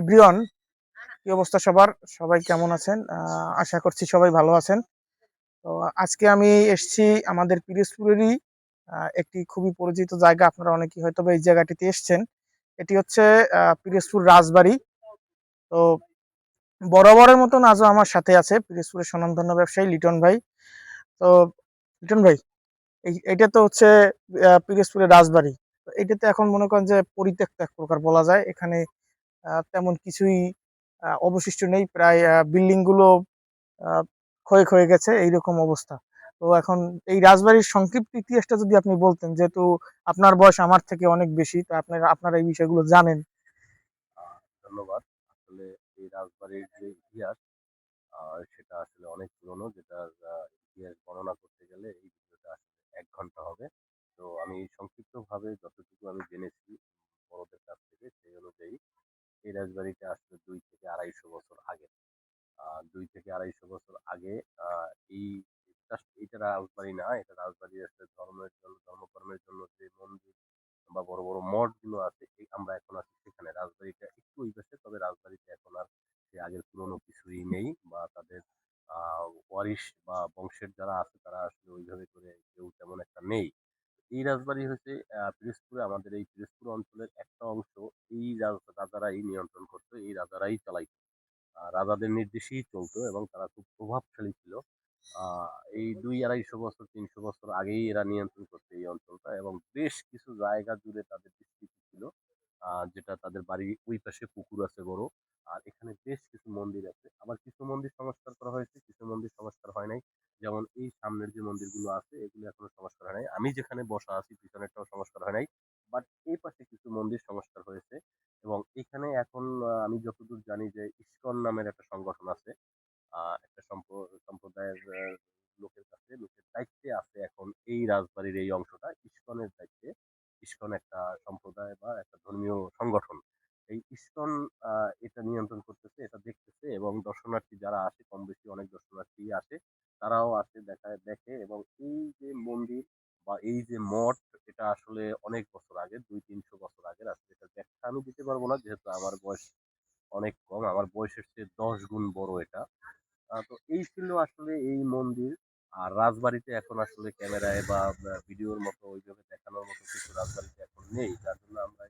Everyone, কি অবস্থা সবার? সবাই কেমন আছেন? আশা করছি সবাই ভালো আছেন। তো আজকে আমি এসেছি আমাদের পিরোজপুরেরই একটি খুবই পরিচিত জায়গা। আপনারা অনেকেই হয়তো এই জায়গাটিতে এসেছেন। এটি হচ্ছে পিরোজপুর রাজবাড়ি। তো বরাবরের মতন আজও আমার সাথে আছে পিরোজপুরের স্বনামধন্য ব্যবসায়ী লিটন ভাই। তো লিটন ভাই এটা তো হচ্ছে পিরোজপুরের রাজবাড়ি। এটাতে এখন মনে করেন যে পরিত্যক্ত এক প্রকার বলা যায়। এখানে তেমন কিছুই অবশিষ্ট নেই। প্রায় বিল্ডিংগুলো আহ, ক্ষয়ে ক্ষয়ে গেছে এইরকম অবস্থা। তো এখন এই রাজবাড়ির সংক্ষিপ্ত ইতিহাসটা যদি আপনি বলতেন যেহেতু আপনার বয়স আমার থেকে অনেক বেশি তো আপনারা আপনারা এই বিষয়গুলো জানেন। ধন্যবাদ। আসলে এই রাজবাড়ির যে ইতিহাস সেটা আসলে অনেক পুরনো যেটার ইতিহাস বর্ণনা করতে গেলে এই ভিডিওটা আসলে এক ঘণ্টা হবে। তো আমি সংক্ষিপ্তভাবে যতটুকু আমি জেনেছি বড়দের কাছ থেকে সেই অনুযায়ী এই রাজবাড়িটা আসলে দুই থেকে আড়াইশো বছর আগে। দুই থেকে আড়াইশো বছর আগে এই এইটা রাজবাড়ি না, এটা রাজবাড়ি আসলে ধর্মের জন্য, ধর্মকর্মের জন্য যে মন্দির বা বড় বড় মঠগুলো আছে আমরা এখন আছি সেখানে। রাজবাড়িটা একটু ওই পাশে, তবে রাজবাড়িতে এখন আর সে আগের পুরনো কিছুই নেই বা তাদের ওয়ারিশ বা বংশের যারা আছে তারা আসলে ওইভাবে করে কেউ তেমন একটা নেই। এই রাজবাড়ি হচ্ছে পিরোজপুরে আমাদের এই পিরোজপুর অঞ্চলের একটা অংশ। এই রাজ- রাজারাই নিয়ন্ত্রণ করতো, এই রাজারাই চালাইতো। রাজাদের নির্দেশেই চলতো এবং তারা খুব প্রভাবশালী ছিল। এই দুই আড়াইশো বছর, তিনশো বছর আগেই এরা নিয়ন্ত্রণ করতো এই অঞ্চলটা এবং বেশ কিছু জায়গা জুড়ে তাদের বিস্তৃতি ছিল। যেটা তাদের বাড়ির ওই পাশে পুকুর আছে বড়, আর এখানে বেশ কিছু মন্দির আছে। আবার কিছু মন্দির সংস্কার করা হয়েছে, কিছু মন্দির সংস্কার হয় নাই। যেমন এই সামনের যে মন্দিরগুলো আছে, এগুলো এখনও সংস্কার হয় নাই। আমি যেখানে বসা আছি, পিছনেরটাও সংস্কার হয় নাই। বাট এই পাশে কিছু মন্দির সংস্কার হয়েছে এবং এখানে এখন আমি যতদূর জানি যে ইস্কন নামের একটা সংগঠন আছে একটা সম্প- সম্প্রদায়ের লোকের কাছে, লোকের দায়িত্বে আছে এখন এই রাজবাড়ির এই অংশটা, ইস্কনের দায়িত্বে। ইস্কন একটা সম্প্রদায় বা একটা ধর্মীয় সংগঠন। এই ইস্কন এটা নিয়ন্ত্রণ করতেছে এটা দেখতেছে এবং দর্শনার্থী যারা আসে কম বেশি অনেক দর্শনার্থী আসে তারাও আসে দেখা দেখে এবং এই যে মন্দির বা এই যে মঠ এটা আসলে অনেক বছর আগে দুই তিনশো বছর আগের আসলে এটা ব্যাখ্যা আমি দিতে পারব না, যেহেতু আমার বয়স অনেক কম, আমার বয়সের চেয়ে দশ গুণ বড় এটা। তো এই ছিল আসলে এই মন্দির। আর রাজবাড়িতে এখন আসলে ক্যামেরায় বা ভিডিওর মতো ওইভাবে দেখানোর মতো কিছু রাজবাড়িতে এখন নেই। যার জন্য আমরা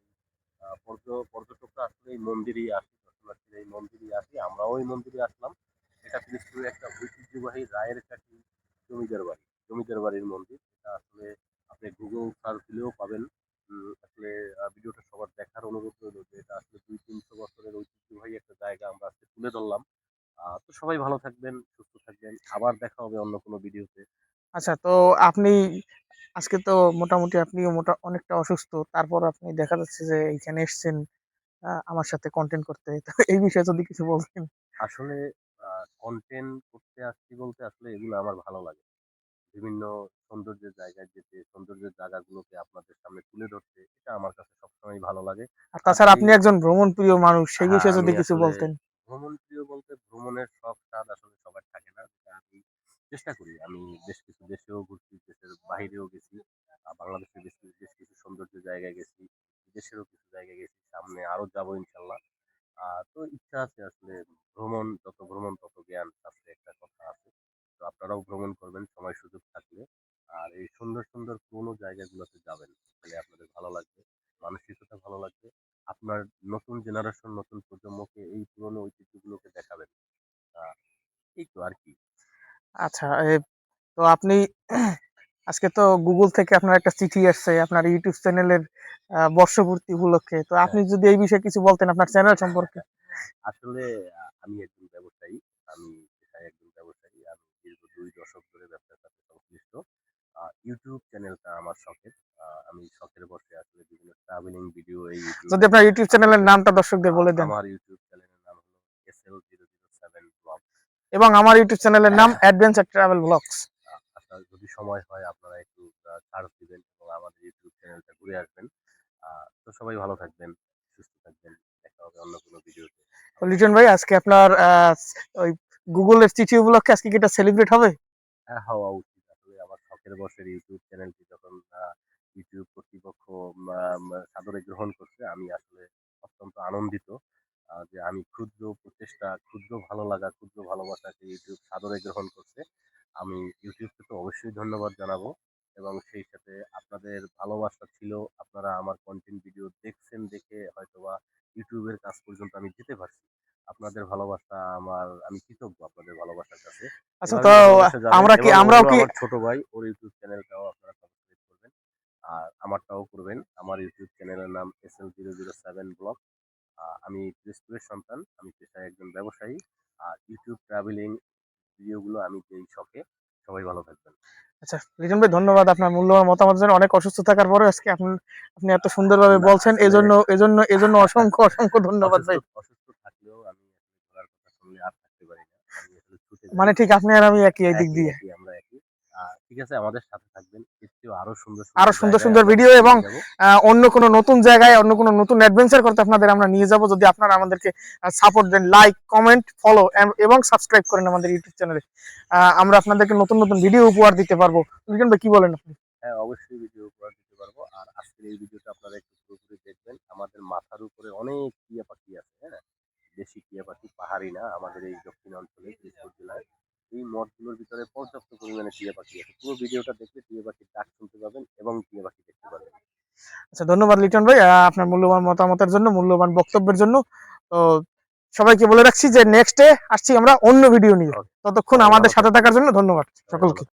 পর্যটকরা আসলে এই মন্দিরেই আসি, দর্শনার্থীরা এই মন্দিরেই আসি, আমরাও এই মন্দিরে আসলাম। এটা পিরোজপুরের একটা ঐতিহ্যবাহী রায়ের কাঠি জমিদার বাড়ি, জমিদার বাড়ির মন্দির। এটা আসলে আপনি গুগল সার্চ দিলেও পাবেন। আসলে ভিডিওটা সবার দেখার অনুরোধ রইল যে এটা আসলে দুই তিনশো বছরের ঐতিহ্যবাহী একটা জায়গা আমরা আজকে তুলে ধরলাম। আহ, তো সবাই ভালো থাকবেন সুস্থ থাকবেন। আবার দেখা হবে অন্য কোনো ভিডিওতে। আচ্ছা তো আপনি আজকে তো মোটামুটি আপনি মোটা অনেকটা অসুস্থ। তারপর আপনি দেখা যাচ্ছে যে এইখানে এসেছেন আমার সাথে কন্টেন্ট করতে। তো এই বিষয়ে যদি কিছু বলতেন। আসলে কন্টেন্ট করতে আসছি বলতে আসলে এগুলো আমার ভালো লাগে। বিভিন্ন সৌন্দর্যের জায়গায় যেতে সৌন্দর্যের জায়গাগুলোকে আপনাদের সামনে তুলে ধরতে এটা আমার কাছে সবসময় ভালো লাগে। আর তাছাড়া আপনি একজন ভ্রমণ প্রিয় মানুষ সেই হ্যাঁ বিষয়ে যদি কিছু বলতেন। ভ্রমণ প্রিয় বলতে ভ্রমণের শখ স্বাদ আসলে সবার থাকে না যেটা আমি চেষ্টা করি। আমি বেশ কিছু দেশেও ঘুরছি দেশের বাইরেও গেছি বাংলাদেশের বেশ কিছু বেশ কিছু সৌন্দর্য জায়গায় গেছি দেশেরও কিছু জায়গায় গেছি সামনে আরও যাব ইনশাল্লাহ। আহ তো ইচ্ছা আছে আসলে ভ্রমণ যত ভ্রমণ তত জ্ঞান শাস্ত্রে একটা কথা আছে। তো আপনারাও ভ্রমণ করবেন সময় সুযোগ থাকলে। আর এই সুন্দর সুন্দর পুরোনো জায়গাগুলোতে যাবেন। তাহলে আপনাদের ভালো লাগবে মানসিকতা ভালো লাগবে। আপনার নতুন জেনারেশন নতুন প্রজন্মকে এই পুরোনো ঐতিহ্যগুলোকে দেখাবেন। এই তো আর কি। আচ্ছা তো আপনি আজকে তো গুগল থেকে আপনার একটা চিঠি আসছে আপনার ইউটিউব চ্যানেলের বর্ষপূর্তি উপলক্ষে। তো হ্যাঁ। আপনি যদি এই বিষয়ে কিছু বলতেন আপনার চ্যানেল সম্পর্কে। আসলে আমি একজন ব্যবসায়ী। আমি পেশায় একজন ব্যবসায়ী আমি দীর্ঘ দুই দশক ধরে ব্যবসার সাথে সংশ্লিষ্ট আহ, ইউটিউব চ্যানেলটা আমার শখের। আমি শখের বসে আসলে বিভিন্ন ট্রাভেলিং ভিডিও এই যদি আপনার ইউটিউব চ্যানেলের নামটা দর্শকদের বলে দেন। আমার ইউটিউব চ্যানেলের নাম হলো S L zero zero seven vlog এবং আমার ইউটিউব চ্যানেলের নাম অ্যাডভেঞ্চার ট্রাভেল ব্লগস যদি সময় হয় আপনারা একটু সার্চ দিবেন এবং আমাদের ইউটিউব চ্যানেলটা ঘুরে আসবেন। তো সবাই ভালো থাকবেন সুস্থ থাকবেন। দেখা হবে অন্য কোনো ভিডিওতে লিটন ভাই আজকে আপনার ওই গুগলের চিঠি উপলক্ষে আজকে কি এটা সেলিব্রেট হবে? হ্যাঁ হওয়া উচিত। শখের বসের ইউটিউব চ্যানেলটি যখন ইউটিউব কর্তৃপক্ষ সাদরে গ্রহণ করছে, আমি আসলে অত্যন্ত আনন্দিত যে আমি ক্ষুদ্র প্রচেষ্টা, ক্ষুদ্র ভালো লাগা ক্ষুদ্র ভালোবাসাকে ইউটিউব সাদরে গ্রহণ করছে। আমি ইউটিউবকে তো অবশ্যই ধন্যবাদ জানাব এবং সেই সাথে আপনাদের ভালোবাসা ছিল, আপনারা আমার কন্টেন্ট ভিডিও দেখছেন দেখে হয়তোবা ইউটিউবের কাজ পর্যন্ত আমি যেতে পারছি। আপনাদের ভালোবাসা আমার আমি কৃতজ্ঞ আপনাদের ভালোবাসার কাছে আচ্ছা তো আমরা কি আমরাও কি ছোট ভাই ওর ইউটিউব চ্যানেলটাও আপনারা সাবস্ক্রাইব করবেন। আর আমারটাও করবেন। আমার ইউটিউব চ্যানেলের নাম S L zero zero seven vlog আমি পিরোজপুরের সন্তান আমি পেশায় একজন ব্যবসায়ী। আর ইউটিউব ট্রাভেলিং ভিডিওগুলো আমি যেই শখে। সবাই ভালো থাকবেন। আচ্ছা লিটন ভাই ধন্যবাদ। আপনার মূল্যবান মতামত জন্য অনেক অসুস্থ থাকার পরে আজকে আপনি আপনি এত সুন্দরভাবে বলছেন। এজন্য এজন্য এজন্য অসংখ্য অসংখ্য ধন্যবাদ ভাই অসুস্থ অসুস্থ থাকলেও আমি আসলে ঘোরার কথা শুনলে আর থাকতে পারি না আমি আসলে ছুটে যাই। মানে ঠিক আপনি আর আমি একই এই দিক দিয়ে। আমরা একই। ঠিক আছে আমাদের সাথে থাকবেন। আরও সুন্দর আরও সুন্দর সুন্দর ভিডিও এবং অন্য কোনো নতুন জায়গায় অন্য কোনো নতুন অ্যাডভেঞ্চার করতে আপনাদের আমরা নিয়ে যাব। যদি আপনারা আমাদেরকে সাপোর্ট দেন লাইক কমেন্ট ফলো এবং সাবস্ক্রাইব করেন আমাদের ইউটিউব চ্যানেলে আমরা আপনাদেরকে নতুন নতুন ভিডিও উপহার দিতে পারব। ভাই কি বলেন আপনি? হ্যাঁ অবশ্যই ভিডিও উপহার দিতে পারব। আর আজকের এই ভিডিওটা আপনারা একটু পুরোপুরি দেখবেন। আমাদের মাথার উপরে অনেক টিয়া পাখি আছে। দেশি টিয়া পাখি পাহাড়ি না আমাদের এই দক্ষিণ অঞ্চলে পিরোজপুর জেলায়। এই মঠগুলোর ভিতরে পর্যাপ্ত পরিমাণে টিয়া পাখি আছে। পুরো ভিডিওটা দেখলে টিয়া পাখির ডাক শুনতে পাবেন এবং টিয়া পাখি দেখতে পাবেন। আচ্ছা ধন্যবাদ লিটন ভাই। আপনার মূল্যবান মতামতের জন্য মূল্যবান বক্তব্যের জন্য। তো সবাইকে বলে রাখছি যে নেক্সটে আসছি আমরা অন্য ভিডিও নিয়ে। ততক্ষণ আমাদের সাথে থাকার জন্য ধন্যবাদ সকলকে।